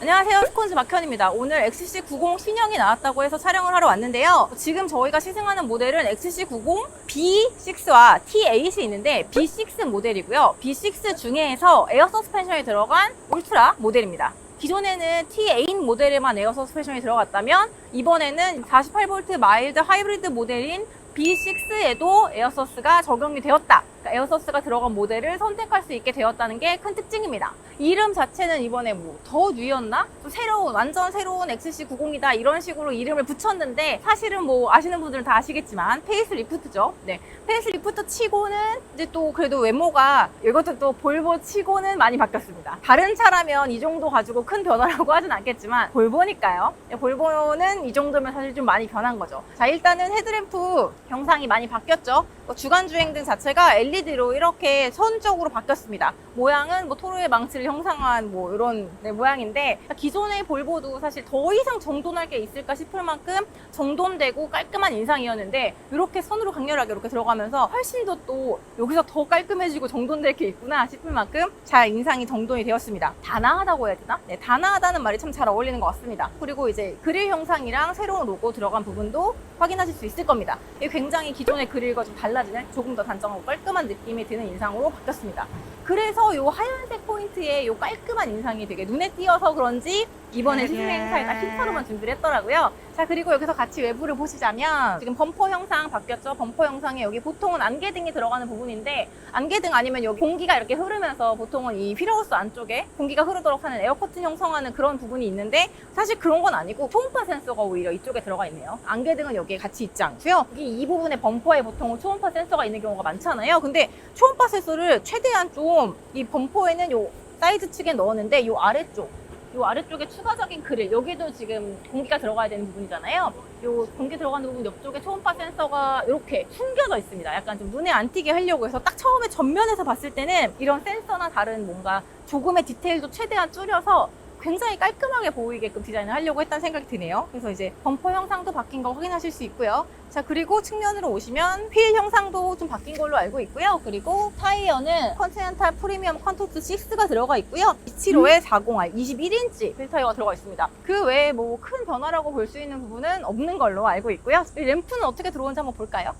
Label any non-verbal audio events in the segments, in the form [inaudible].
안녕하세요. 스콘즈 박현입니다. 오늘 XC90 신형이 나왔다고 해서 촬영을 하러 왔는데요. 지금 저희가 시승하는 모델은 XC90 B6와 T8이 있는데 B6 모델이고요. B6 중에서 에어 서스펜션이 들어간 울트라 모델입니다. 기존에는 T8 모델에만 에어 서스펜션이 들어갔다면 이번에는 48V 마일드 하이브리드 모델인 B6에도 에어서스가 적용이 되었다. 그러니까 에어서스가 들어간 모델을 선택할 수 있게 되었다는 게 큰 특징입니다. 이름 자체는 이번에 뭐 더 뉴였나? 좀 새로운 완전 새로운 XC90이다 이런 식으로 이름을 붙였는데 사실은 뭐 아시는 분들은 다 아시겠지만 페이스 리프트죠. 네, 페이스 리프트 치고는 이제 또 그래도 외모가 이것도 또 볼보 치고는 많이 바뀌었습니다. 다른 차라면 이 정도 가지고 큰 변화라고 [laughs] 하진 않겠지만 볼보니까요. 네, 볼보는 이 정도면 사실 좀 많이 변한 거죠. 자 일단은 헤드램프 형상이 많이 바뀌었죠. 뭐 주간 주행 등 자체가 LED 로 이렇게 선적으로 바뀌었습니다. 모양은 뭐 토로의 망치를 형상한 뭐 이런 네, 모양인데 기존의 볼보도 사실 더 이상 정돈할 게 있을까 싶을 만큼 정돈되고 깔끔한 인상이었는데 이렇게 선으로 강렬하게 이렇게 들어가면서 훨씬 더 또 여기서 더 깔끔해지고 정돈될 게 있구나 싶을 만큼 잘 인상이 정돈이 되었습니다. 단아하다고 해야 되나? 네, 단아하다는 말이 참 잘 어울리는 것 같습니다. 그리고 이제 그릴 형상이랑 새로운 로고 들어간 부분도 확인하실 수 있을 겁니다. 이게 굉장히 기존의 그릴과 좀 달라지는 조금 더 단정하고 깔끔한 느낌이 드는 인상으로 바뀌었습니다. 그래서 이 하얀색 포인트의 이 깔끔한 인상이 되게 눈에 띄어서 그런지 이번에 시승 행사에 딱 흰 차로만 준비를 했더라고요. 자 그리고 여기서 같이 외부를 보시자면 지금 범퍼 형상 바뀌었죠. 범퍼 형상에 여기 보통은 안개등이 들어가는 부분인데 안개등 아니면 여기 공기가 이렇게 흐르면서 보통은 이 휠하우스 안쪽에 공기가 흐르도록 하는 에어커튼 형성하는 그런 부분이 있는데 사실 그런 건 아니고 초음파 센서가 오히려 이쪽에 들어가 있네요. 안개등은 여기에 같이 있지 않고요. 여기 이 부분에 범퍼에 보통 초음파 센서가 있는 경우가 많잖아요. 근데 초음파 센서를 최대한 좀 이 범퍼에는 요 사이드 측에 넣었는데 요 아래쪽 요 아래쪽에 추가적인 그릴 여기도 지금 공기가 들어가야 되는 부분이잖아요. 요 공기 들어가는 부분 옆쪽에 초음파 센서가 이렇게 숨겨져 있습니다. 약간 좀 눈에 안 띄게 하려고 해서 딱 처음에 전면에서 봤을 때는 이런 센서나 다른 뭔가 조금의 디테일도 최대한 줄여서 굉장히 깔끔하게 보이게끔 디자인을 하려고 했다는 생각이 드네요. 그래서 이제 범퍼 형상도 바뀐 거 확인하실 수 있고요. 자, 그리고 측면으로 오시면 휠 형상도 좀 바뀐 걸로 알고 있고요. 그리고 타이어는 컨티넨탈 프리미엄 컨토스 6가 들어가 있고요. 275에 40R 21인치 휠 타이어가 들어가 있습니다. 그 외에 뭐 큰 변화라고 볼 수 있는 부분은 없는 걸로 알고 있고요. 이 램프는 어떻게 들어오는지 한번 볼까요?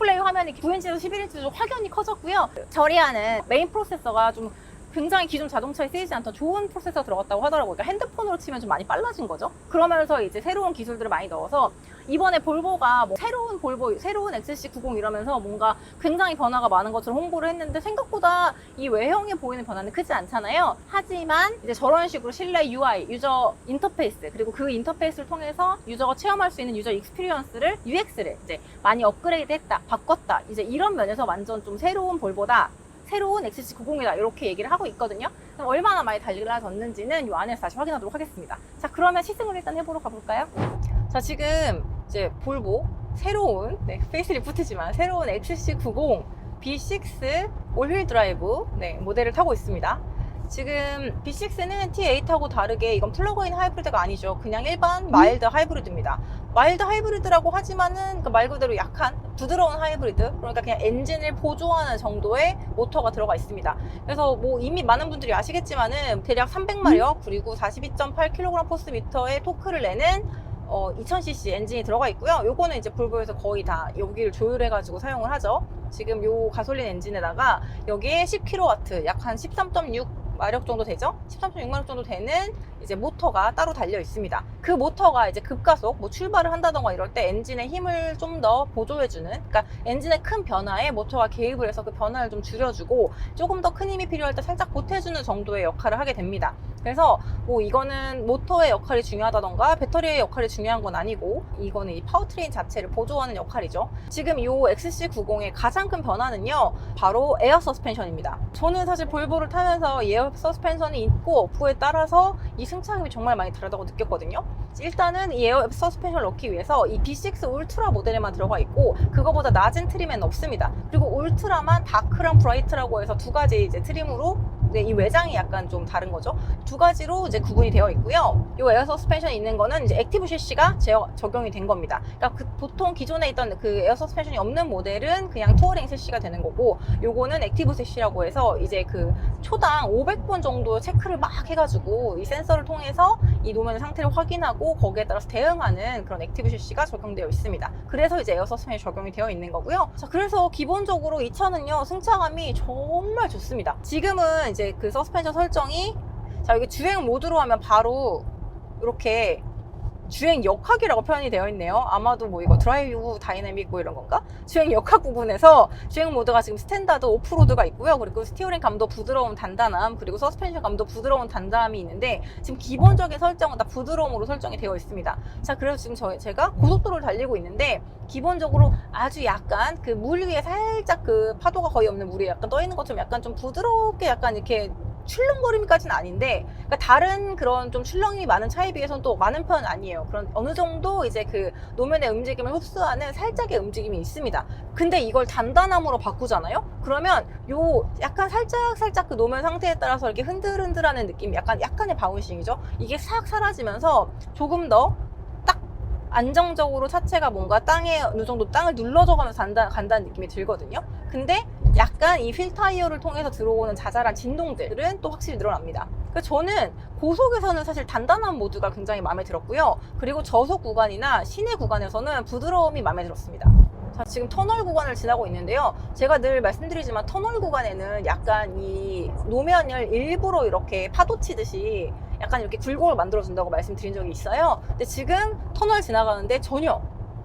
디스플레이 화면이 9인치에서 11인치로 확연히 커졌고요. 처리하는 메인 프로세서가 좀 굉장히 기존 자동차에 쓰이지 않던 좋은 프로세서 들어갔다고 하더라고요. 그러니까 핸드폰으로 치면 좀 많이 빨라진 거죠. 그러면서 이제 새로운 기술들을 많이 넣어서 이번에 볼보가 뭐 새로운 볼보, 새로운 XC90 이러면서 뭔가 굉장히 변화가 많은 것처럼 홍보를 했는데 생각보다 이 외형에 보이는 변화는 크지 않잖아요. 하지만 이제 저런 식으로 실내 UI, 유저 인터페이스, 그리고 그 인터페이스를 통해서 유저가 체험할 수 있는 유저 익스피리언스를, UX를 이제 많이 업그레이드 했다, 바꿨다. 이제 이런 면에서 완전 좀 새로운 볼보다 새로운 XC90이다 이렇게 얘기를 하고 있거든요. 그럼 얼마나 많이 달라졌는지는 이 안에서 다시 확인하도록 하겠습니다. 자 그러면 시승을 일단 해보러 가볼까요? 자 지금 이제 볼보 새로운 네, 페이스리프트지만 새로운 XC90 B6 올휠 드라이브 네, 모델을 타고 있습니다. 지금 B6는 T8하고 다르게 이건 플러그인 하이브리드가 아니죠. 그냥 일반 마일드 하이브리드입니다. 마일드 하이브리드라고 하지만은 그 말 그대로 약한 부드러운 하이브리드 그러니까 그냥 엔진을 보조하는 정도의 모터가 들어가 있습니다. 그래서 뭐 이미 많은 분들이 아시겠지만은 대략 300마력 그리고 42.8kg 포스 미터의 토크를 내는 어, 2000cc 엔진이 들어가 있고요. 요거는 이제 볼보에서 거의 다 여기를 조율해가지고 사용을 하죠. 지금 요 가솔린 엔진에다가 여기에 10kW, 약 한 13.6 마력 정도 되죠? 13.6마력 정도 되는 이제 모터가 따로 달려 있습니다. 그 모터가 이제 급가속, 뭐 출발을 한다던가 이럴 때 엔진의 힘을 좀 더 보조해주는, 그러니까 엔진의 큰 변화에 모터가 개입을 해서 그 변화를 좀 줄여주고 조금 더 큰 힘이 필요할 때 살짝 보태주는 정도의 역할을 하게 됩니다. 그래서 뭐 이거는 모터의 역할이 중요하다던가 배터리의 역할이 중요한 건 아니고 이거는 이 파워트레인 자체를 보조하는 역할이죠. 지금 이 XC90의 가장 큰 변화는요, 바로 에어 서스펜션입니다. 저는 사실 볼보를 타면서 이 에어 서스펜션이 있고 없고에 따라서 이 승차감이 정말 많이 다르다고 느꼈거든요. 일단은 이 에어 서스펜션을 넣기 위해서 이 B6 울트라 모델에만 들어가 있고 그거보다 낮은 트림에는 없습니다. 그리고 울트라만 다크랑 브라이트라고 해서 두 가지 이제 트림으로 근데 이 외장이 약간 좀 다른 거죠. 두 가지로 이제 구분이 되어 있고요. 이 에어 서스펜션이 있는 거는 이제 액티브 제어- 적용이 된 겁니다. 그러니까 그 보통 기존에 있던 그 에어 서스펜션이 없는 모델은 그냥 투어링 셰시가 되는 거고 요거는 액티브 셰시라고 해서 이제 그 초당 500번 정도 체크를 막 해가지고 이 센서를 통해서 이 노면의 상태를 확인하고 거기에 따라서 대응하는 그런 액티브 셰시가 적용되어 있습니다. 그래서 이제 에어 서스펜션이 적용이 되어 있는 거고요. 자, 그래서 기본적으로 이 차는요 승차감이 정말 좋습니다. 지금은 이제 그 서스펜션 설정이 자 여기 주행 모드로 하면 바로 이렇게 주행 역학이라고 표현이 되어 있네요. 아마도 뭐 이거 드라이브 다이내믹 뭐 이런 건가? 주행 역학 부분에서 주행 모드가 지금 스탠다드 오프로드가 있고요. 그리고 스티어링 감도 부드러움 단단함, 그리고 서스펜션 감도 부드러운 단단함이 있는데 지금 기본적인 설정은 다 부드러움으로 설정이 되어 있습니다. 자, 그래서 지금 저, 제가 고속도로를 달리고 있는데 기본적으로 아주 약간 그 물 위에 살짝 그 파도가 거의 없는 물이 약간 떠 있는 것처럼 약간 좀 부드럽게 약간 이렇게 출렁거림까지는 아닌데 그러니까 다른 그런 좀 출렁이 많은 차에 비해서는 또 많은 편은 아니에요. 그런 어느 정도 이제 그 노면의 움직임을 흡수하는 살짝의 움직임이 있습니다. 근데 이걸 단단함으로 바꾸잖아요. 그러면 요 약간 살짝 살짝 그 노면 상태에 따라서 이렇게 흔들흔들하는 느낌, 약간 약간의 바운싱이죠. 이게 싹 사라지면서 조금 더딱 안정적으로 차체가 뭔가 땅에 어느 정도 땅을 눌러줘가면서 간다, 간다는 느낌이 들거든요. 근데 약간 이 휠 타이어를 통해서 들어오는 자잘한 진동들은 또 확실히 늘어납니다. 그래서 저는 고속에서는 사실 단단한 모드가 굉장히 마음에 들었고요. 그리고 저속 구간이나 시내 구간에서는 부드러움이 마음에 들었습니다. 자, 지금 터널 구간을 지나고 있는데요. 제가 늘 말씀드리지만 터널 구간에는 약간 이 노면을 일부러 이렇게 파도 치듯이 약간 이렇게 굴곡을 만들어준다고 말씀드린 적이 있어요. 근데 지금 터널 지나가는데 전혀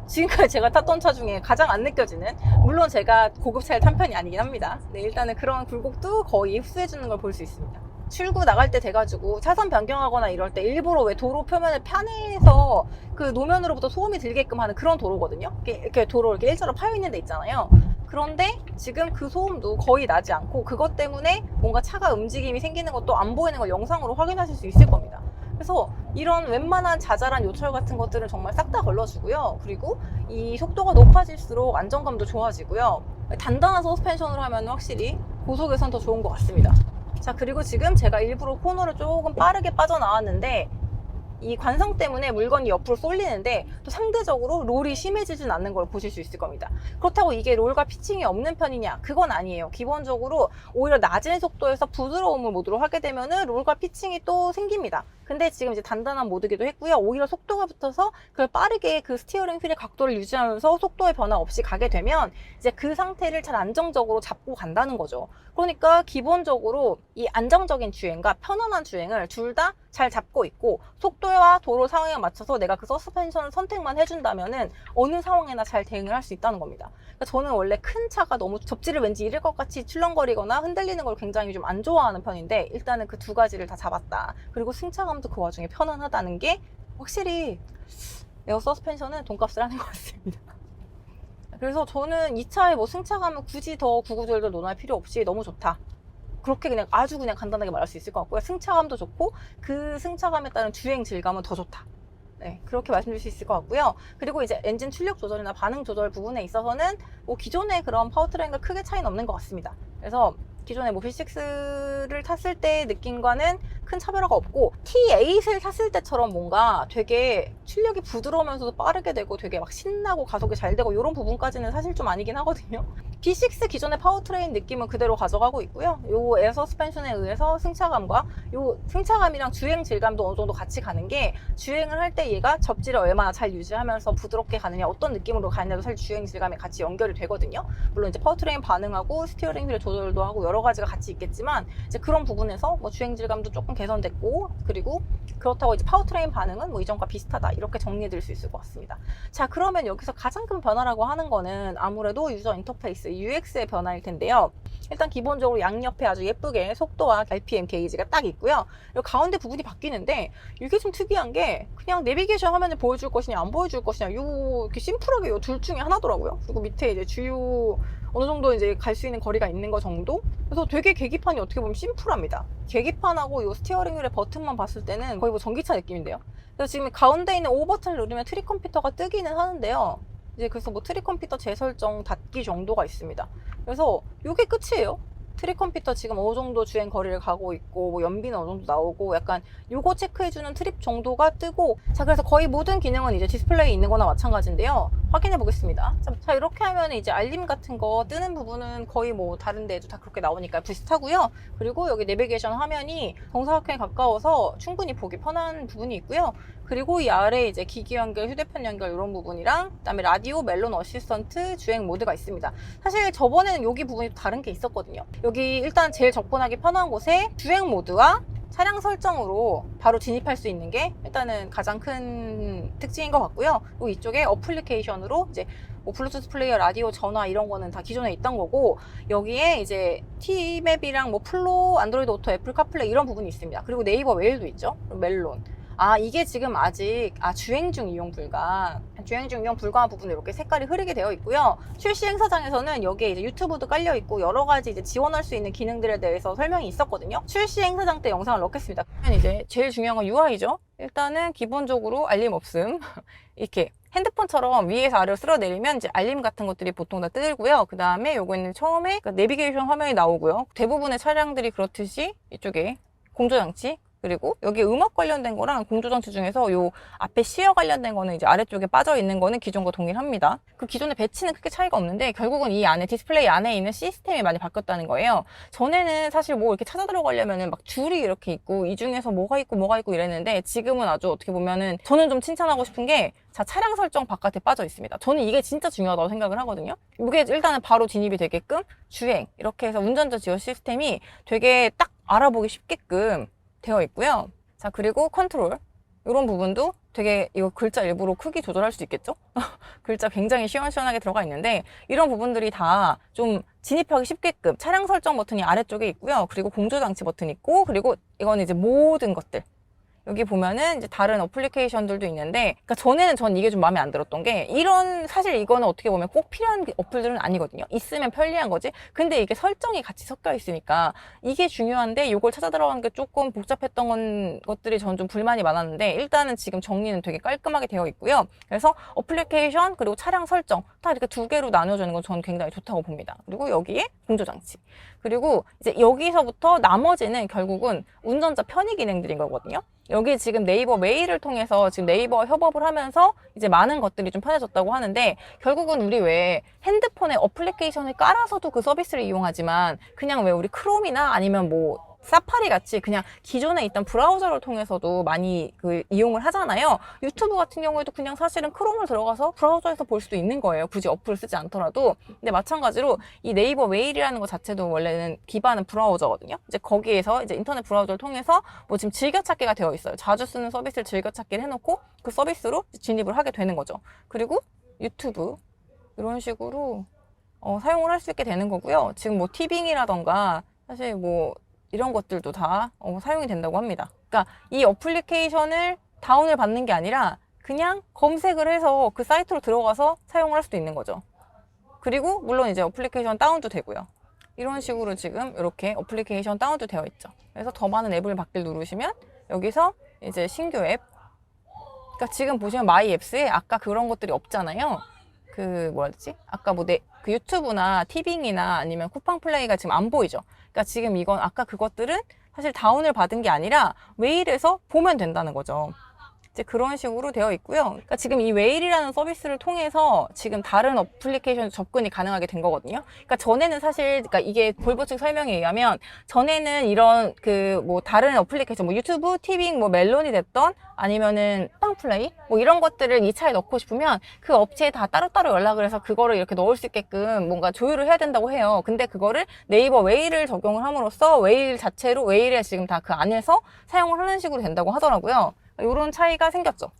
지금까지 제가 탔던 차 중에 가장 안 느껴지는 물론 제가 고급차를 탄 편이 아니긴 합니다. 네, 일단은 그런 굴곡도 거의 흡수해주는 걸 볼 수 있습니다. 출구 나갈 때 돼가지고 차선 변경하거나 이럴 때 일부러 왜 도로 표면을 편해서 그 노면으로부터 소음이 들게끔 하는 그런 도로거든요. 이렇게, 이렇게 도로 이렇게 일자로 파여 있는 데 있잖아요. 그런데 지금 그 소음도 거의 나지 않고 그것 때문에 뭔가 차가 움직임이 생기는 것도 안 보이는 걸 영상으로 확인하실 수 있을 겁니다. 그래서 이런 웬만한 자잘한 요철 같은 것들은 정말 싹 다 걸러주고요. 그리고 이 속도가 높아질수록 안정감도 좋아지고요. 단단한 서스펜션으로 하면 확실히 고속에선 더 좋은 것 같습니다. 자, 그리고 지금 제가 일부러 코너를 조금 빠르게 빠져나왔는데 이 관성 때문에 물건이 옆으로 쏠리는데 또 상대적으로 롤이 심해지진 않는 걸 보실 수 있을 겁니다. 그렇다고 이게 롤과 피칭이 없는 편이냐? 그건 아니에요. 기본적으로 오히려 낮은 속도에서 부드러움을 모드로 하게 되면은 롤과 피칭이 또 생깁니다. 근데 지금 이제 단단한 모드기도 했고요. 오히려 속도가 붙어서 그걸 빠르게 그 스티어링 휠의 각도를 유지하면서 속도의 변화 없이 가게 되면 이제 그 상태를 잘 안정적으로 잡고 간다는 거죠. 그러니까 기본적으로 이 안정적인 주행과 편안한 주행을 둘 다 잘 잡고 있고 속도와 도로 상황에 맞춰서 내가 그 서스펜션 선택만 해준다면은 어느 상황에나 잘 대응을 할 수 있다는 겁니다. 그러니까 저는 원래 큰 차가 너무 접지를 왠지 잃을 것 같이 출렁거리거나 흔들리는 걸 굉장히 좀 안 좋아하는 편인데 일단은 그 두 가지를 다 잡았다. 그리고 승차감 도 그 와중에 편안하다는 게 확실히 에어 서스펜션은 돈값을 하는 것 같습니다. [laughs] 그래서 저는 이 차의 뭐 승차감은 굳이 더 구구절절 논할 필요 없이 너무 좋다. 그렇게 그냥 아주 그냥 간단하게 말할 수 있을 것 같고요. 승차감도 좋고 그 승차감에 따른 주행 질감은 더 좋다. 네, 그렇게 말씀드릴 수 있을 것 같고요. 그리고 이제 엔진 출력 조절이나 반응 조절 부분에 있어서는 뭐 기존의 그런 파워트레인과 크게 차이는 없는 것 같습니다. 그래서 기존의 뭐 V6를 탔을 때 느낌과는 큰 차별화가 없고 T8을 탔을 때처럼 뭔가 되게 출력이 부드러우면서도 빠르게 되고 되게 막 신나고 가속이 잘 되고 이런 부분까지는 사실 좀 아니긴 하거든요. [laughs] B6 기존의 파워트레인 느낌은 그대로 가져가고 있고요. 요 에어 서스펜션에 의해서 승차감과 요 승차감이랑 주행 질감도 어느 정도 같이 가는 게 주행을 할 때 얘가 접지를 얼마나 잘 유지하면서 부드럽게 가느냐 어떤 느낌으로 가느냐도 사실 주행 질감에 같이 연결이 되거든요. 물론 이제 파워트레인 반응하고 스티어링 휠 조절도 하고 여러 가지가 같이 있겠지만 이제 그런 부분에서 뭐 주행 질감도 조금 개선됐고 그리고 그렇다고 이제 파워트레인 반응은 뭐 이전과 비슷하다 이렇게 정리해드릴 수 있을 것 같습니다. 자 그러면 여기서 가장 큰 변화라고 하는 거는 아무래도 유저 인터페이스 UX의 변화일 텐데요. 일단 기본적으로 양옆에 아주 예쁘게 속도와 RPM 게이지가 딱 있고요. 그리고 가운데 부분이 바뀌는데 이게 좀 특이한 게 그냥 내비게이션 화면을 보여줄 것이냐 안 보여줄 것이냐 요 이렇게 심플하게 요 둘 중에 하나더라고요. 그리고 밑에 이제 주요 어느 정도 이제 갈 수 있는 거리가 있는 거 정도? 그래서 되게 계기판이 어떻게 보면 심플합니다. 계기판하고 요 스티어링 휠의 버튼만 봤을 때는 거의 뭐 전기차 느낌인데요. 그래서 지금 가운데 있는 O 버튼을 누르면 트리 컴퓨터가 뜨기는 하는데요. 이제 그래서 뭐 트리 컴퓨터 재설정 닫기 정도가 있습니다. 그래서 이게 끝이에요. 트립 컴퓨터 지금 어느 정도 주행 거리를 가고 있고 뭐 연비는 어느 정도 나오고 약간 요거 체크해주는 트립 정도가 뜨고 자 그래서 거의 모든 기능은 이제 디스플레이에 있는 거나 마찬가지인데요. 확인해 보겠습니다. 자, 자, 이렇게 하면 이제 알림 같은 거 뜨는 부분은 거의 뭐 다른 데도 다 그렇게 나오니까 비슷하고요. 그리고 여기 내비게이션 화면이 정사각형에 가까워서 충분히 보기 편한 부분이 있고요 그리고 이 아래 이제 기기 연결, 휴대폰 연결 이런 부분이랑 그다음에 라디오, 멜론 어시스턴트, 주행 모드가 있습니다. 사실 저번에는 여기 부분이 다른 게 있었거든요. 여기 일단 제일 접근하기 편한 곳에 주행 모드와 차량 설정으로 바로 진입할 수 있는 게 일단은 가장 큰 특징인 것 같고요. 그리고 이쪽에 어플리케이션으로 이제 뭐 블루투스 플레이어, 라디오, 전화 이런 거는 다 기존에 있던 거고 여기에 이제 T맵이랑 뭐 플로, 안드로이드 오토, 애플 카플레이 이런 부분이 있습니다. 그리고 네이버 메일도 있죠. 멜론. 아 이게 지금 아직 아 주행 중 이용 불가. 주행 중 이용 불가한 부분에 이렇게 색깔이 흐리게 되어 있고요. 출시 행사장에서는 여기에 이제 유튜브도 깔려 있고 여러 가지 이제 지원할 수 있는 기능들에 대해서 설명이 있었거든요. 출시 행사장 때 영상을 넣겠습니다. 그러면 이제 제일 중요한 건 UI죠. 일단은 기본적으로 알림 없음. [laughs] 이렇게 핸드폰처럼 위에서 아래로 쓸어 내리면 이제 알림 같은 것들이 보통 다 뜨고요. 그 다음에 요거는 처음에 그 내비게이션 화면이 나오고요. 대부분의 차량들이 그렇듯이 이쪽에 공조장치 그리고 여기 음악 관련된 거랑 공조장치 중에서 요 앞에 시어 관련된 거는 이제 아래쪽에 빠져 있는 거는 기존과 동일합니다. 그 기존의 배치는 크게 차이가 없는데 결국은 이 안에 디스플레이 안에 있는 시스템이 많이 바뀌었다는 거예요. 전에는 사실 뭐 이렇게 찾아 들어가려면은 막 줄이 이렇게 있고 이 중에서 뭐가 있고 뭐가 있고 이랬는데 지금은 아주 어떻게 보면은 저는 좀 칭찬하고 싶은 게 자, 차량 설정 바깥에 빠져 있습니다. 저는 이게 진짜 중요하다고 생각을 하거든요. 이게 일단은 바로 진입이 되게끔 주행, 이렇게 해서 운전자 지원 시스템이 되게 딱 알아보기 쉽게끔 되어 있고요. 자, 그리고 컨트롤. 이런 부분도 되게 이거 글자 일부러 크기 조절할 수 있겠죠? [laughs] 글자 굉장히 시원시원하게 들어가 있는데 이런 부분들이 다 좀 진입하기 쉽게끔 차량 설정 버튼이 아래쪽에 있고요. 그리고 공조 장치 버튼 있고 그리고 이거는 이제 모든 것들 여기 보면은 이제 다른 어플리케이션들도 있는데, 그러니까 전에는 전 이게 좀 마음에 안 들었던 게, 이런, 사실 이거는 어떻게 보면 꼭 필요한 어플들은 아니거든요. 있으면 편리한 거지. 근데 이게 설정이 같이 섞여 있으니까, 이게 중요한데, 이걸 찾아 들어가는 게 조금 복잡했던 건, 것들이 전 좀 불만이 많았는데, 일단은 지금 정리는 되게 깔끔하게 되어 있고요. 그래서 어플리케이션, 그리고 차량 설정, 다 이렇게 두 개로 나눠주는 건 저는 굉장히 좋다고 봅니다. 그리고 여기에 공조 장치. 그리고 이제 여기서부터 나머지는 결국은 운전자 편의 기능들인 거거든요. 여기 지금 네이버 메일을 통해서 지금 네이버 협업을 하면서 이제 많은 것들이 좀 편해졌다고 하는데 결국은 우리 왜 핸드폰에 어플리케이션을 깔아서도 그 서비스를 이용하지만 그냥 왜 우리 크롬이나 아니면 뭐 사파리 같이 그냥 기존에 있던 브라우저를 통해서도 많이 그 이용을 하잖아요. 유튜브 같은 경우에도 그냥 사실은 크롬을 들어가서 브라우저에서 볼 수도 있는 거예요. 굳이 어플을 쓰지 않더라도. 근데 마찬가지로 이 네이버 메일이라는 것 자체도 원래는 기반은 브라우저거든요. 이제 거기에서 이제 인터넷 브라우저를 통해서 뭐 지금 즐겨찾기가 되어 있어요. 자주 쓰는 서비스를 즐겨찾기를 해놓고 그 서비스로 진입을 하게 되는 거죠. 그리고 유튜브 이런 식으로 어, 사용을 할 수 있게 되는 거고요. 지금 뭐 티빙이라던가 사실 뭐 이런 것들도 다 어, 사용이 된다고 합니다. 그러니까 이 어플리케이션을 다운을 받는 게 아니라 그냥 검색을 해서 그 사이트로 들어가서 사용을 할 수도 있는 거죠. 그리고 물론 이제 어플리케이션 다운도 되고요. 이런 식으로 지금 이렇게 어플리케이션 다운도 되어 있죠. 그래서 더 많은 앱을 받기를 누르시면 여기서 이제 신규 앱. 그러니까 지금 보시면 마이 앱스에 아까 그런 것들이 없잖아요. 그 뭐라 되지? 아까 뭐 내 그 유튜브나 티빙이나 아니면 쿠팡 플레이가 지금 안 보이죠. 그러니까 지금 이건 아까 그것들은 사실 다운을 받은 게 아니라 웨일에서 보면 된다는 거죠. 이제 그런 식으로 되어 있고요. 그러니까 지금 이 웨일이라는 서비스를 통해서 지금 다른 어플리케이션 접근이 가능하게 된 거거든요. 그러니까 전에는 사실 그러니까 이게 볼보 측 설명에 의하면 전에는 이런 그 뭐 다른 어플리케이션 뭐 유튜브, 티빙, 뭐 멜론이 됐던 아니면은 빵플레이 뭐 이런 것들을 이 차에 넣고 싶으면 그 업체에 다 따로따로 연락을 해서 그거를 이렇게 넣을 수 있게끔 뭔가 조율을 해야 된다고 해요. 근데 그거를 네이버 웨일을 적용을 함으로써 웨일 자체로 웨일에 지금 다 그 안에서 사용을 하는 식으로 된다고 하더라고요. 이런 차이가 생겼죠.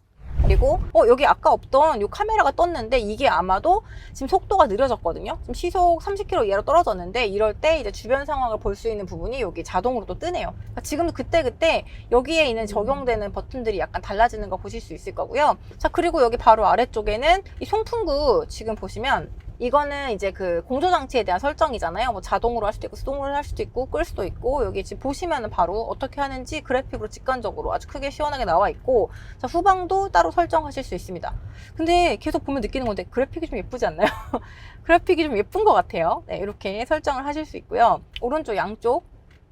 그리고 어 여기 아까 없던 요 카메라가 떴는데 이게 아마도 지금 속도가 느려졌거든요. 지금 시속 30km 이하로 떨어졌는데 이럴 때 이제 주변 상황을 볼 수 있는 부분이 여기 자동으로 또 뜨네요. 그러니까 지금도 그때 그때 여기에 있는 적용되는 버튼들이 약간 달라지는 거 보실 수 있을 거고요. 자 그리고 여기 바로 아래쪽에는 이 송풍구 지금 보시면 이거는 이제 그 공조 장치에 대한 설정이잖아요. 뭐 자동으로 할 수도 있고 수동으로 할 수도 있고 끌 수도 있고 여기 지금 보시면은 바로 어떻게 하는지 그래픽으로 직관적으로 아주 크게 시원하게 나와 있고 자, 후방도 따로 설정하실 수 있습니다. 근데 계속 보면 느끼는 건데 그래픽이 좀 예쁘지 않나요? [laughs] 그래픽이 좀 예쁜 것 같아요. 네, 이렇게 설정을 하실 수 있고요. 오른쪽 양쪽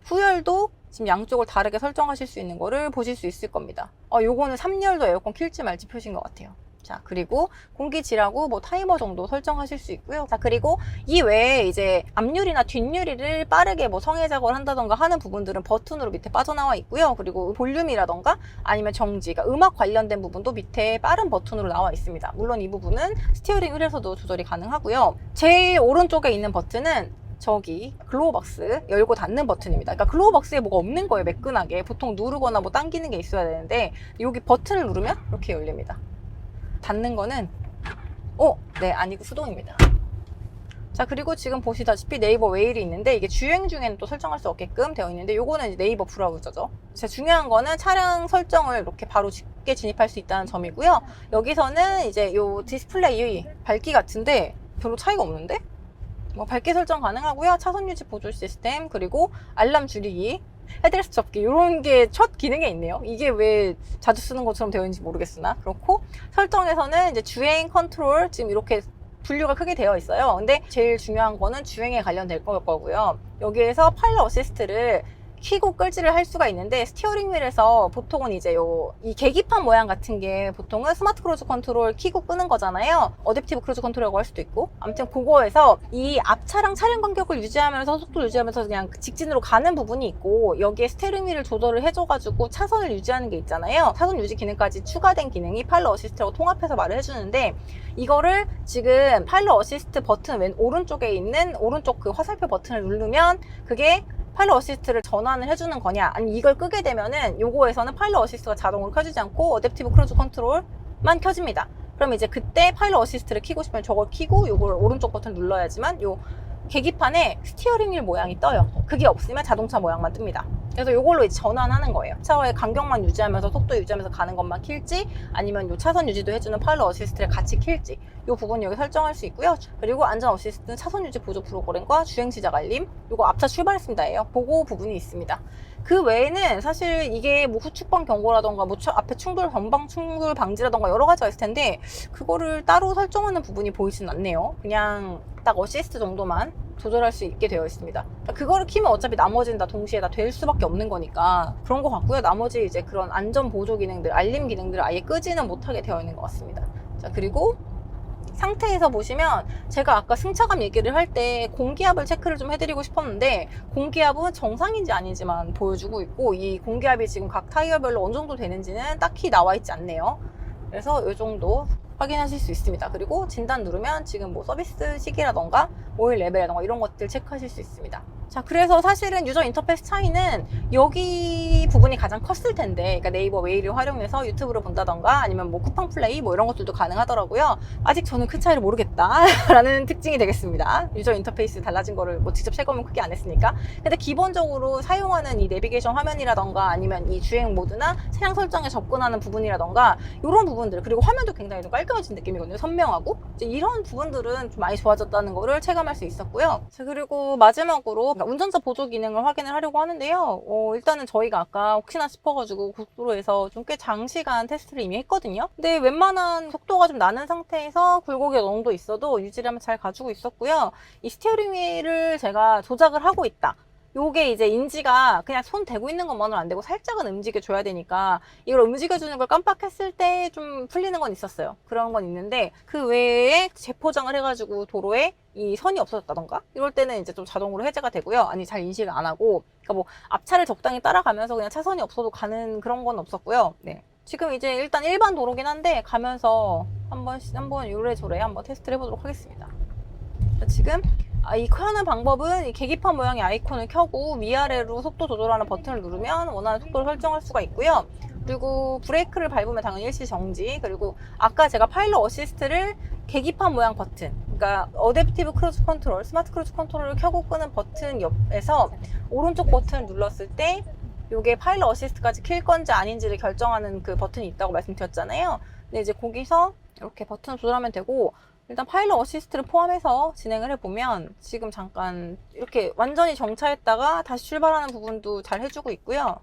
후열도 지금 양쪽을 다르게 설정하실 수 있는 거를 보실 수 있을 겁니다. 어, 요거는 3열도 에어컨 킬지 말지 표시인 것 같아요. 자, 그리고 공기질하고 뭐 타이머 정도 설정하실 수 있고요. 자, 그리고 이 외에 이제 앞유리나 뒷유리를 빠르게 뭐 성해 작업을 한다던가 하는 부분들은 버튼으로 밑에 빠져나와 있고요. 그리고 볼륨이라던가 아니면 정지, 그러니까 음악 관련된 부분도 밑에 빠른 버튼으로 나와 있습니다. 물론 이 부분은 스티어링 휠에서도 조절이 가능하고요. 제일 오른쪽에 있는 버튼은 저기 글로우박스 열고 닫는 버튼입니다. 그러니까 글로우박스에 뭐가 없는 거예요, 매끈하게. 보통 누르거나 뭐 당기는 게 있어야 되는데 여기 버튼을 누르면 이렇게 열립니다. 닫는 거는 어, 네, 아니고 수동입니다. 자, 그리고 지금 보시다시피 네이버 웨일이 있는데 이게 주행 중에는 또 설정할 수 없게끔 되어 있는데 요거는 이제 네이버 브라우저죠. 제 중요한 거는 차량 설정을 이렇게 바로 쉽게 진입할 수 있다는 점이고요. 여기서는 이제 요 디스플레이 밝기 같은데 별로 차이가 없는데? 뭐 밝기 설정 가능하고요. 차선 유지 보조 시스템 그리고 알람 줄이기 헤드레스 접기 이런 게 첫 기능에 있네요. 이게 왜 자주 쓰는 것처럼 되어 있는지 모르겠으나 그렇고 설정에서는 이제 주행 컨트롤 지금 이렇게 분류가 크게 되어 있어요. 근데 제일 중요한 거는 주행에 관련될 거고요. 여기에서 파일럿 어시스트를 키고 끌지를 할 수가 있는데 스티어링 휠에서 보통은 이제 요 이 계기판 모양 같은 게 보통은 스마트 크루즈 컨트롤 키고 끄는 거잖아요. 어댑티브 크루즈 컨트롤이라고 할 수도 있고 아무튼 그거에서 이 앞차랑 차량 간격을 유지하면서 속도 유지하면서 그냥 직진으로 가는 부분이 있고 여기에 스티어링 휠을 조절을 해줘가지고 차선을 유지하는 게 있잖아요. 차선 유지 기능까지 추가된 기능이 파일럿 어시스트라고 통합해서 말을 해주는데 이거를 지금 파일럿 어시스트 버튼 왼 오른쪽에 있는 오른쪽 그 화살표 버튼을 누르면 그게 파일럿 어시스트를 전환을 해주는 거냐. 아니면 이걸 끄게 되면은 요거에서는 파일럿 어시스트가 자동으로 켜지지 않고 어댑티브 크루즈 컨트롤만 켜집니다. 그럼 이제 그때 파일럿 어시스트를 키고 싶으면 저걸 키고 요걸 오른쪽 버튼 눌러야지만 요 계기판에 스티어링 휠 모양이 떠요. 그게 없으면 자동차 모양만 뜹니다. 그래서 요걸로 이제 전환하는 거예요. 차와의 간격만 유지하면서 속도 유지하면서 가는 것만 킬지 아니면 요 차선 유지도 해주는 파일럿 어시스트를 같이 킬지 요 부분 여기 설정할 수 있고요. 그리고 안전 어시스트는 차선 유지 보조 프로그램과 주행 시작 알림 요거 앞차 출발했습니다예요. 보고 부분이 있습니다. 그 외에는 사실 이게 뭐 후축방 경고라던가 뭐 추- 앞에 충돌 전방 충돌 방지라던가 여러 가지가 있을 텐데 그거를 따로 설정하는 부분이 보이진 않네요. 그냥 딱 어시스트 정도만 조절할 수 있게 되어 있습니다. 그러니까 그거를 키면 어차피 나머지는 다 동시에 다 될 수밖에 없는 거니까 그런 것 같고요. 나머지 이제 그런 안전 보조 기능들 알림 기능들을 아예 끄지는 못하게 되어 있는 것 같습니다. 자 그리고 상태에서 보시면 제가 아까 승차감 얘기를 할 때 공기압을 체크를 좀 해드리고 싶었는데 공기압은 정상인지 아닌지만 보여주고 있고 이 공기압이 지금 각 타이어별로 어느 정도 되는지는 딱히 나와 있지 않네요. 그래서 이 정도 확인하실 수 있습니다. 그리고 진단 누르면 지금 뭐 서비스 시기라던가 오일 레벨이라던가 이런 것들 체크하실 수 있습니다. 자, 그래서 사실은 유저 인터페이스 차이는 여기 부분이 가장 컸을 텐데, 그러니까 네이버 웨이를 활용해서 유튜브를 본다던가 아니면 뭐 쿠팡 플레이 뭐 이런 것들도 가능하더라고요. 아직 저는 그 차이를 모르겠다 라는 [laughs] 특징이 되겠습니다. 유저 인터페이스 달라진 거를 뭐 직접 체감은 크게 안 했으니까. 근데 기본적으로 사용하는 이 내비게이션 화면이라던가 아니면 이 주행 모드나 차량 설정에 접근하는 부분이라던가 이런 부분들 그리고 화면도 굉장히 좀 깔끔해진 느낌이거든요. 선명하고 이런 부분들은 좀 많이 좋아졌다는 거를 체감할 수 있었고요. 자, 그리고 마지막으로 운전자 보조 기능을 확인을 하려고 하는데요. 어, 일단은 저희가 아까 혹시나 싶어가지고 고속도로에서 좀 꽤 장시간 테스트를 이미 했거든요. 근데 웬만한 속도가 좀 나는 상태에서 굴곡이 어느 정도 있어도 유지를 잘 가지고 있었고요. 이 스티어링 휠을 제가 조작을 하고 있다. 요게 이제 인지가 그냥 손 대고 있는 것만으로 안 되고 살짝은 움직여줘야 되니까 이걸 움직여주는 걸 깜빡했을 때 좀 풀리는 건 있었어요. 그런 건 있는데 그 외에 재포장을 해가지고 도로에 이 선이 없어졌다던가 이럴 때는 이제 좀 자동으로 해제가 되고요. 아니 잘 인식을 안 하고 그러니까 뭐 앞차를 적당히 따라가면서 그냥 차선이 없어도 가는 그런 건 없었고요. 네. 지금 이제 일단 일반 도로긴 한데 가면서 한번 한번 요래저래 한번 테스트를 해보도록 하겠습니다. 자, 지금 아, 이 켜는 방법은 이 계기판 모양의 아이콘을 켜고 위아래로 속도 조절하는 버튼을 누르면 원하는 속도를 설정할 수가 있고요. 그리고 브레이크를 밟으면 당연히 일시 정지. 그리고 아까 제가 파일럿 어시스트를 계기판 모양 버튼, 그러니까 어댑티브 크루즈 컨트롤, 스마트 크루즈 컨트롤을 켜고 끄는 버튼 옆에서 오른쪽 버튼을 눌렀을 때 이게 파일럿 어시스트까지 킬 건지 아닌지를 결정하는 그 버튼이 있다고 말씀드렸잖아요. 근데 이제 거기서 이렇게 버튼 조절하면 되고 일단 파일럿 어시스트를 포함해서 진행을 해보면 지금 잠깐 이렇게 완전히 정차했다가 다시 출발하는 부분도 잘 해주고 있고요.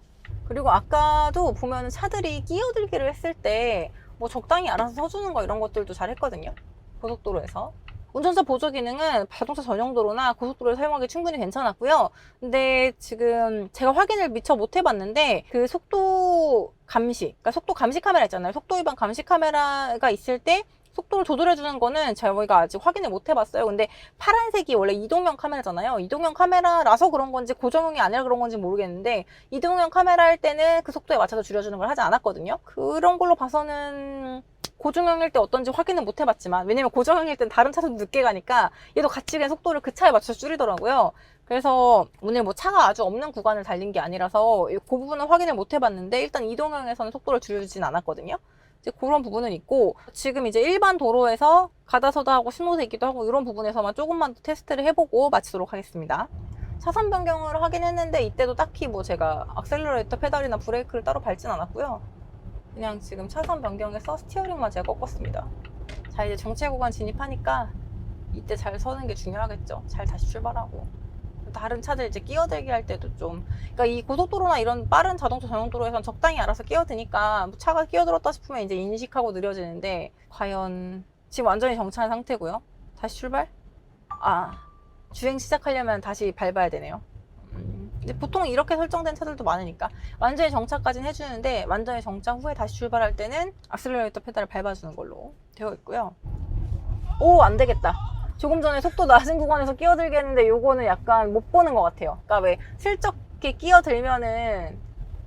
그리고 아까도 보면 차들이 끼어들기를 했을 때 뭐 적당히 알아서 서주는 거 이런 것들도 잘 했거든요. 고속도로에서. 운전자 보조 기능은 자동차 전용 도로나 고속도로에 사용하기 충분히 괜찮았고요. 근데 지금 제가 확인을 미처 못 해봤는데 그 속도 감시, 그러니까 속도 감시 카메라 있잖아요. 속도 위반 감시 카메라가 있을 때 속도를 조절해 주는 거는 저희가 아직 확인을 못 해봤어요. 근데 파란색이 원래 이동형 카메라잖아요. 이동형 카메라라서 그런 건지 고정형이 아니라 그런 건지 모르겠는데 이동형 카메라 할 때는 그 속도에 맞춰서 줄여주는 걸 하지 않았거든요. 그런 걸로 봐서는 고정형일 때 어떤지 확인은 못 해봤지만 왜냐면 고정형일 땐 다른 차도 늦게 가니까 얘도 같이 그냥 속도를 그 차에 맞춰서 줄이더라고요. 그래서 오늘 뭐 차가 아주 없는 구간을 달린 게 아니라서 그 부분은 확인을 못 해봤는데 일단 이동형에서는 속도를 줄여주진 않았거든요. 이제 그런 부분은 있고 지금 이제 일반 도로에서 가다서다 하고 신호대기도 하고 이런 부분에서만 조금만 더 테스트를 해보고 마치도록 하겠습니다. 차선 변경을 하긴 했는데 이때도 딱히 뭐 제가 악셀러레이터 페달이나 브레이크를 따로 밟진 않았고요. 그냥 지금 차선 변경해서 스티어링만 제가 꺾었습니다. 자 이제 정체 구간 진입하니까 이때 잘 서는 게 중요하겠죠. 잘 다시 출발하고. 다른 차들 이제 끼어들기 할 때도 좀 그러니까 이 고속도로나 이런 빠른 자동차 전용 도로에선 적당히 알아서 끼어드니까 뭐 차가 끼어들었다 싶으면 이제 인식하고 느려지는데 과연 지금 완전히 정차한 상태고요. 다시 출발? 아 주행 시작하려면 다시 밟아야 되네요. 음, 근데 보통 이렇게 설정된 차들도 많으니까 완전히 정차까지는 해주는데 완전히 정차 후에 다시 출발할 때는 악셀러레이터 페달을 밟아주는 걸로 되어 있고요. 오 안 되겠다. 조금 전에 속도 낮은 구간에서 끼어들게 했는데 요거는 약간 못 보는 것 같아요. 그러니까 왜 슬쩍 이렇게 끼어들면은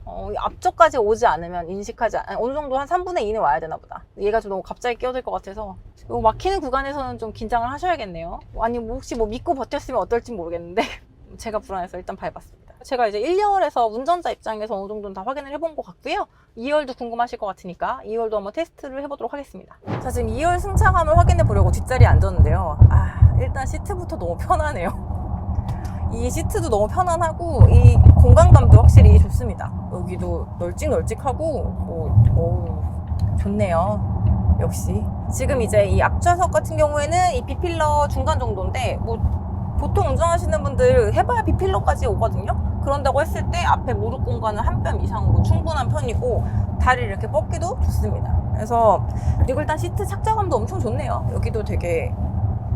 어, 앞쪽까지 오지 않으면 인식하지 않, 어느 정도 한 3분의 2는 와야 되나 보다. 얘가 좀 너무 갑자기 끼어들 것 같아서 요 막히는 구간에서는 좀 긴장을 하셔야겠네요. 아니 뭐 혹시 뭐 믿고 버텼으면 어떨지 모르겠는데 [laughs] 제가 불안해서 일단 밟았습니다. 제가 이제 1열에서 운전자 입장에서 어느 정도는 다 확인을 해본 것 같고요. 2열도 궁금하실 것 같으니까 2열도 한번 테스트를 해보도록 하겠습니다. 자, 지금 2열 승차감을 확인해 보려고 뒷자리에 앉았는데요. 아, 일단 시트부터 너무 편하네요. [laughs] 이 시트도 너무 편안하고 이 공간감도 확실히 좋습니다. 여기도 널찍널찍하고 뭐, 어우, 좋네요. 역시. 지금 이제 이 앞좌석 같은 경우에는 이 비필러 중간 정도인데 뭐 보통 운전하시는 분들 해봐야 비필러까지 오거든요. 그런다고 했을 때 앞에 무릎 공간은 한 뼘 이상으로 충분한 편이고 다리를 이렇게 뻗기도 좋습니다. 그래서 그리고 일단 시트 착자감도 엄청 좋네요. 여기도 되게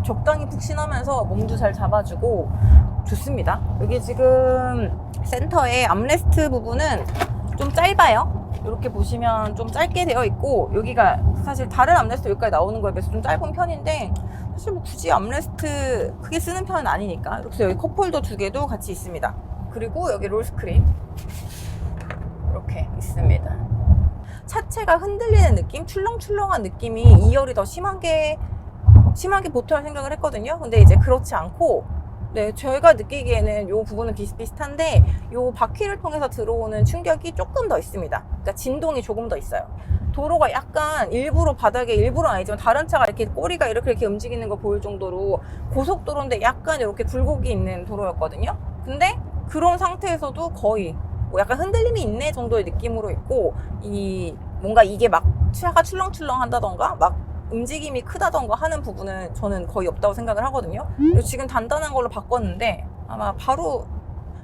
적당히 푹신하면서 몸도 잘 잡아주고 좋습니다. 여기 지금 센터의 암레스트 부분은 좀 짧아요. 이렇게 보시면 좀 짧게 되어 있고 여기가 사실 다른 암레스트 여기까지 나오는 거에 비해서 좀 짧은 편인데 사실 뭐 굳이 암레스트 크게 쓰는 편은 아니니까 그래서 여기 컵홀더 두 개도 같이 있습니다. 그리고 여기 롤 스크린 이렇게 있습니다. 차체가 흔들리는 느낌, 출렁출렁한 느낌이 2열이 더 심하게 심하게 보통할 생각을 했거든요. 근데 이제 그렇지 않고 네, 저희가 느끼기에는 이 부분은 비슷비슷한데 이 바퀴를 통해서 들어오는 충격이 조금 더 있습니다. 그러니까 진동이 조금 더 있어요. 도로가 약간 일부러 바닥에 일부러 아니지만 다른 차가 이렇게 꼬리가 이렇게 이렇게 움직이는 거 보일 정도로 고속도로인데 약간 이렇게 굴곡이 있는 도로였거든요. 근데 그런 상태에서도 거의 뭐 약간 흔들림이 있네 정도의 느낌으로 있고 이 뭔가 이게 막 차가 출렁출렁 한다던가 막 움직임이 크다던가 하는 부분은 저는 거의 없다고 생각을 하거든요. 그리고 지금 단단한 걸로 바꿨는데 아마 바로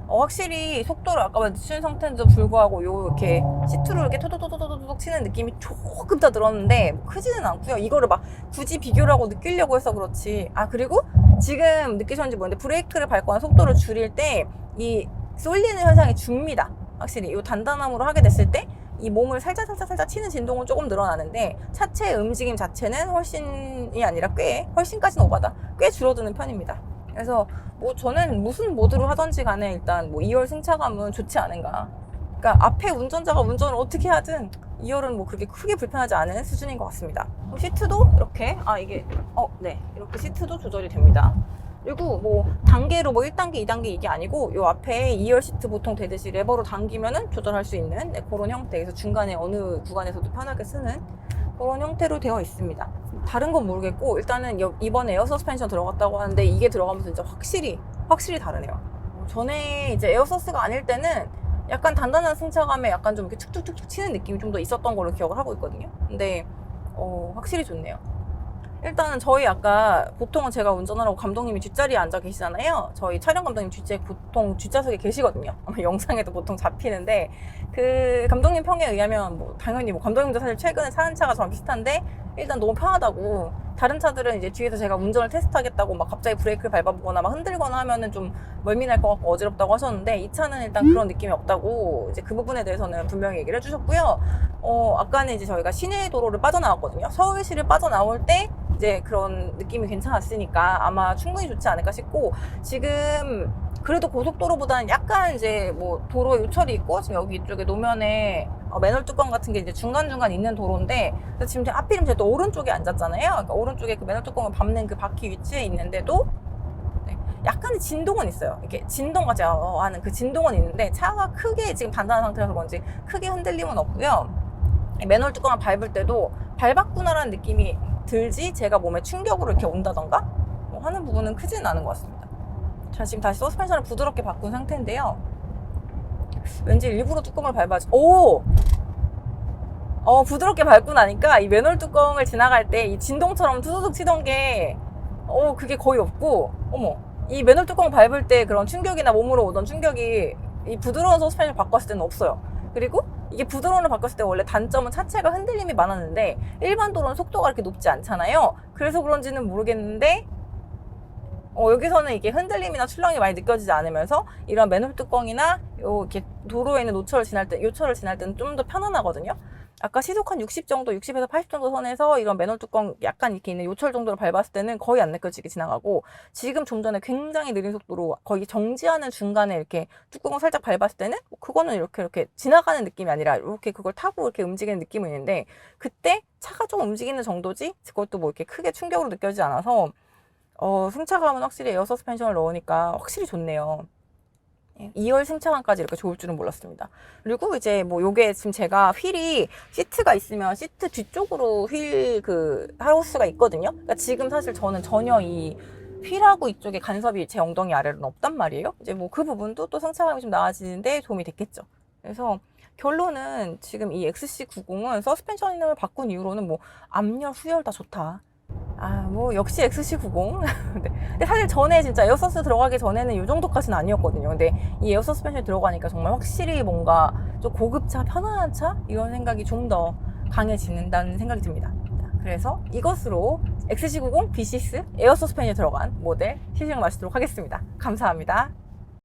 어, 확실히 속도를 아까 늦춘 상태인데도 불구하고 요 이렇게 시트로 이렇게 토도도도도도독 치는 느낌이 조금 더 늘었는데 뭐 크지는 않고요. 이거를 막 굳이 비교를 하고 느끼려고 해서 그렇지. 아 그리고 지금 느끼셨는지 모르는데 브레이크를 밟거나 속도를 줄일 때 이 쏠리는 현상이 줍니다. 확실히 이 단단함으로 하게 됐을 때이 몸을 살짝 살짝 살짝 치는 진동은 조금 늘어나는데 차체의 움직임 자체는 훨씬이 아니라 꽤 훨씬까지는 오바다 꽤 줄어드는 편입니다. 그래서 뭐 저는 무슨 모드로 하던지 간에 일단 뭐 2열 승차감은 좋지 않은가. 그러니까 앞에 운전자가 운전을 어떻게 하든 2열은 뭐 그렇게 크게 불편하지 않은 수준인 것 같습니다. 시트도 이렇게 아 이게 어 네 이렇게 시트도 조절이 됩니다. 그리고 뭐 단계로 뭐 1단계, 2단계 이게 아니고 요 앞에 2열 시트 보통 되듯이 레버로 당기면은 조절할 수 있는 네, 그런 형태에서 중간에 어느 구간에서도 편하게 쓰는 그런 형태로 되어 있습니다. 다른 건 모르겠고 일단은 여- 이번에 에어 서스펜션 들어갔다고 하는데 이게 들어가면서 진짜 확실히 확실히 다르네요. 전에 이제 에어 서스가 아닐 때는 약간 단단한 승차감에 약간 좀 이렇게 툭툭툭툭 치는 느낌이 좀 더 있었던 걸로 기억을 하고 있거든요. 근데 어, 확실히 좋네요. 일단은 저희 아까 보통은 제가 운전하라고 감독님이 뒷자리에 앉아 계시잖아요. 저희 촬영 감독님 뒷자리 보통 뒷좌석에 계시거든요. 아마 영상에도 보통 잡히는데 그 감독님 평에 의하면 뭐 당연히 뭐 감독님도 사실 최근에 사는 차가 저랑 비슷한데 일단 너무 편하다고 다른 차들은 이제 뒤에서 제가 운전을 테스트하겠다고 막 갑자기 브레이크를 밟아보거나 막 흔들거나 하면은 좀 멀미날 것 같고 어지럽다고 하셨는데 이 차는 일단 그런 느낌이 없다고 이제 그 부분에 대해서는 분명히 얘기를 해주셨고요. 어 아까는 이제 저희가 시내 도로를 빠져나왔거든요. 서울시를 빠져나올 때 이제 그런 느낌이 괜찮았으니까 아마 충분히 좋지 않을까 싶고 지금 그래도 고속도로보다는 약간 이제 뭐 도로 요철이 있고 지금 여기 이쪽에 노면에 어, 맨홀 뚜껑 같은 게 이제 중간중간 있는 도로인데 지금 하필이면 제가 또 오른쪽에 앉았잖아요. 그러니까 오른쪽에 그 맨홀 뚜껑을 밟는 그 바퀴 위치에 있는데도 네, 약간의 진동은 있어요. 이렇게 진동까지 어, 하는 그 진동은 있는데 차가 크게 지금 단단한 상태라서 그런지 크게 흔들림은 없고요. 이 맨홀 뚜껑을 밟을 때도 밟았구나라는 느낌이 들지 제가 몸에 충격으로 이렇게 온다던가 뭐 하는 부분은 크지는 않은 것 같습니다. 자 지금 다시 서스펜션을 부드럽게 바꾼 상태인데요. 왠지 일부러 뚜껑을 밟아지. 오! 어 부드럽게 밟고 나니까 이 맨홀 뚜껑을 지나갈 때 이 진동처럼 투두둑 치던 게 어, 그게 거의 없고, 어머, 이 맨홀 뚜껑 밟을 때 그런 충격이나 몸으로 오던 충격이 이 부드러운 서스펜션을 바꿨을 때는 없어요. 그리고 이게 부드러운을 바꿨을 때 원래 단점은 차체가 흔들림이 많았는데 일반 도로는 속도가 그렇게 높지 않잖아요. 그래서 그런지는 모르겠는데 어, 여기서는 이게 흔들림이나 출렁이 많이 느껴지지 않으면서 이런 맨홀 뚜껑이나 요 이렇게 도로에 있는 노철을 지날 때, 요철을 지날 때는 좀 더 편안하거든요. 아까 시속 한 60 정도, 60에서 80 정도 선에서 이런 맨홀 뚜껑 약간 이렇게 있는 요철 정도를 밟았을 때는 거의 안 느껴지게 지나가고 지금 좀 전에 굉장히 느린 속도로 거의 정지하는 중간에 이렇게 뚜껑을 살짝 밟았을 때는 그거는 이렇게 이렇게 지나가는 느낌이 아니라 이렇게 그걸 타고 이렇게 움직이는 느낌은 있는데 그때 차가 좀 움직이는 정도지 그것도 뭐 이렇게 크게 충격으로 느껴지지 않아서 어, 승차감은 확실히 에어 서스펜션을 넣으니까 확실히 좋네요. 2열 승차감까지 이렇게 좋을 줄은 몰랐습니다. 그리고 이제 뭐 요게 지금 제가 휠이 시트가 있으면 시트 뒤쪽으로 휠 그 하우스가 있거든요. 그러니까 지금 사실 저는 전혀 이 휠하고 이쪽에 간섭이 제 엉덩이 아래로는 없단 말이에요. 이제 뭐 그 부분도 또 승차감이 좀 나아지는데 도움이 됐겠죠. 그래서 결론은 지금 이 XC90은 서스펜션을 바꾼 이후로는 뭐 앞열, 후열 다 좋다. 아, 뭐, 역시 XC90. [laughs] 네. 근데 사실 전에 진짜 에어서스 들어가기 전에는 이 정도까지는 아니었거든요. 근데 이 에어 서스펜션이 들어가니까 정말 확실히 뭔가 좀 고급차, 편안한 차? 이런 생각이 좀 더 강해지는다는 생각이 듭니다. 자, 그래서 이것으로 XC90 B6 에어 서스펜션이 들어간 모델 시승을 마치도록 하겠습니다. 감사합니다.